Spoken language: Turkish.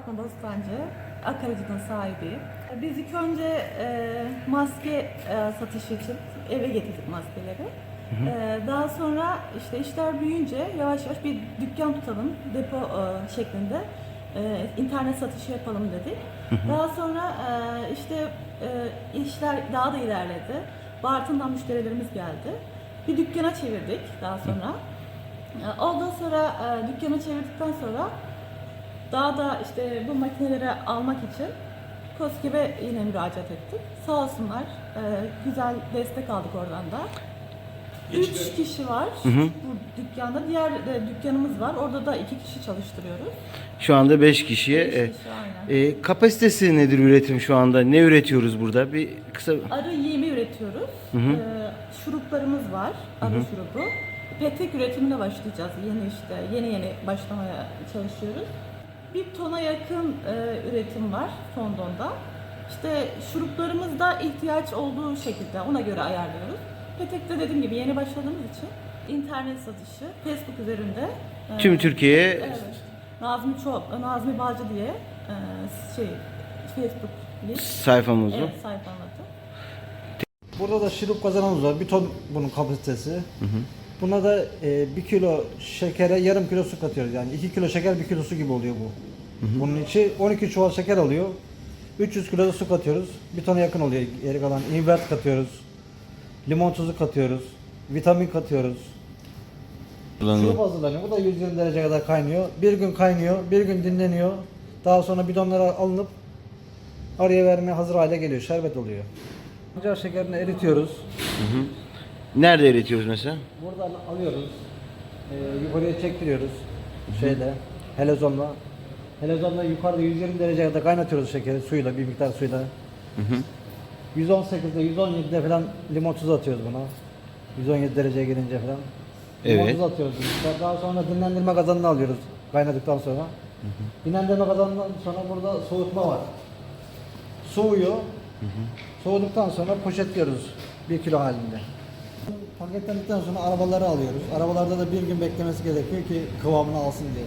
Fatma Bostancı, Akaracı'nın sahibiyim. Biz ilk önce e, maske e, satışı için eve getirdik maskeleri. E, daha sonra işte işler büyüyünce yavaş yavaş bir dükkan tutalım, depo e, şeklinde e, internet satışı yapalım dedik. Daha sonra e, işte e, işler daha da ilerledi. Bartın'dan müşterilerimiz geldi. Bir dükkana çevirdik daha sonra. E, Ondan sonra e, dükkana çevirdikten sonra daha da işte bu makineleri almak için KOSGEB'e yine müracaat ettik. Sağ olsunlar e, güzel destek aldık oradan da. Üç kişi var bu dükkanda. Diğer e, dükkanımız var. Orada da iki kişi çalıştırıyoruz. Şu anda 5 kişiye. Beş e, kişi, aynen. e, kapasitesi nedir üretim şu anda? Ne üretiyoruz burada? Bir kısa Arı yemi üretiyoruz. hı. Ee, şuruplarımız var. Arı şurubu. Petek üretimine başlayacağız. Yeni işte yeni yeni başlamaya çalışıyoruz. Bir tona yakın e, üretim var fondonda. İşte şuruplarımız da ihtiyaç olduğu şekilde ona göre ayarlıyoruz. Petek'te dediğim gibi yeni başladığımız için internet satışı Facebook üzerinde. e, tüm Türkiye'ye Evet. Nazmi Ço Nazmi Balcı diye e, şey Facebook link. sayfamızı. Evet sayfam adı. Burada da şurup kazanımız var. Bir ton bunun kapasitesi. Buna da e, bir kilo şekere yarım kilo su katıyoruz. Yani 2 kilo şeker bir kilo su gibi oluyor bu. Bunun içi 12 çuval şeker alıyor. 300 kilo da su katıyoruz. Bir tona yakın oluyor. Geri kalan invert katıyoruz. Limon tuzu katıyoruz. Vitamin katıyoruz. Şurup hazırlanıyor. Bu da 120 derece kadar kaynıyor. Bir gün kaynıyor, bir gün dinleniyor. Daha sonra bidonlara alınıp araya vermeye hazır hale geliyor. Şerbet oluyor. Pancar şekerini eritiyoruz. Nerede eritiyoruz mesela? Buradan alıyoruz. Ee, yukarıya çektiriyoruz. Şeyle, helezonla. Helezonla yukarıda 120 derece kadar kaynatıyoruz şekeri suyla, bir miktar suyla. 118'de, 117'de falan limon tuzu atıyoruz buna. 117 dereceye gelince falan. Limon Evet. tuzu atıyoruz. bir miktar. Daha sonra dinlendirme kazanını alıyoruz kaynadıktan sonra. Dinlendirme kazanından sonra burada soğutma var. Soğuyor. Soğuduktan sonra poşetliyoruz 1 kilo halinde. Paketlendikten sonra arabaları alıyoruz. Arabalarda da bir gün beklemesi gerekiyor ki kıvamını alsın diye.